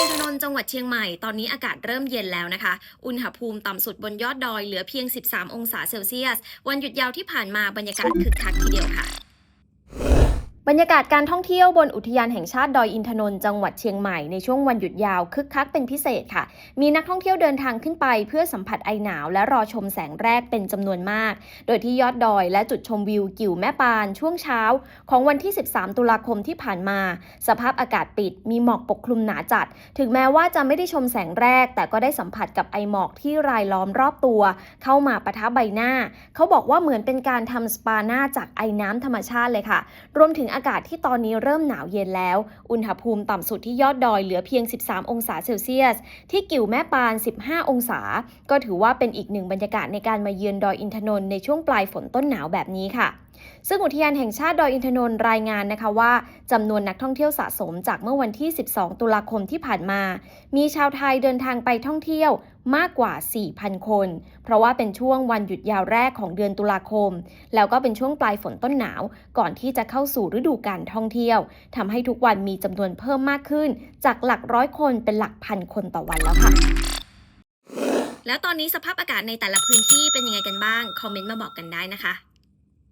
อินทนนท์จังหวัดเชียงใหม่ตอนนี้อากาศเริ่มเย็นแล้วนะคะ อุณหภูมิต่ำสุดบนยอดดอยเหลือเพียง 13 องศาเซลเซียส วันหยุดยาวที่ผ่านมาบรรยากาศคึกคักทีเดียวค่ะ บรรยากาศการท่องเที่ยวบนอุทยานแห่งชาติดอยอินทนนท์จังหวัดเชียงใหม่ในช่วงวันหยุดยาวคึกคักเป็นพิเศษค่ะ มีนักท่องเที่ยวเดินทางขึ้นไปเพื่อสัมผัสไอหนาวและรอชมแสงแรกเป็นจำนวนมาก โดยที่ยอดดอยและจุดชมวิวกิ่วแม่ปานช่วงเช้า ของวันที่ 13 ตุลาคมที่ผ่านมา สภาพอากาศปิด มีหมอกปกคลุมหนาจัด ถึงแม้ว่าจะไม่ได้ชมแสงแรก แต่ก็ได้สัมผัสกับไอหมอกที่รายล้อมรอบตัว เข้ามาปะทะใบหน้า เขาบอกว่าเหมือนเป็นการทำสปาหน้าจากไอน้ำธรรมชาติเลยค่ะ รวมถึงากาศที่ตอนนี้เริ่มหนาวเย็นแล้ว อุณหภูมิต่ำสุดที่ยอดดอยเหลือเพียง 13 องศาเซลเซียส ที่กิ่วแม่ปาน 15 องศา ก็ถือว่าเป็นอีกหนึ่งบรรยากาศในการมาเยือนดอยอินทนนท์ในช่วงปลายฝนต้นหนาวแบบนี้ค่ะซึ่งอุทยานแห่งชาติดอยอินทนนท์รายงานนะคะว่าจำนวนนักท่องเที่ยวสะสมจากเมื่อวันที่ 12 ตุลาคมที่ผ่านมา มีชาวไทยเดินทางไปท่องเที่ยวมากกว่า 4,000 คน เพราะว่าเป็นช่วงวันหยุดยาวแรกของเดือนตุลาคม แล้วก็เป็นช่วงปลายฝนต้นหนาว ก่อนที่จะเข้าสู่ฤดูการท่องเที่ยวทำให้ทุกวันมีจำนวนเพิ่มมากขึ้น จากหลักร้อยคนเป็นหลักพันคนต่อวันแล้วค่ะ แล้วตอนนี้สภาพอากาศในแต่ละพื้นที่เป็นยังไงกันบ้าง คอมเมนต์มาบอกกันได้นะคะ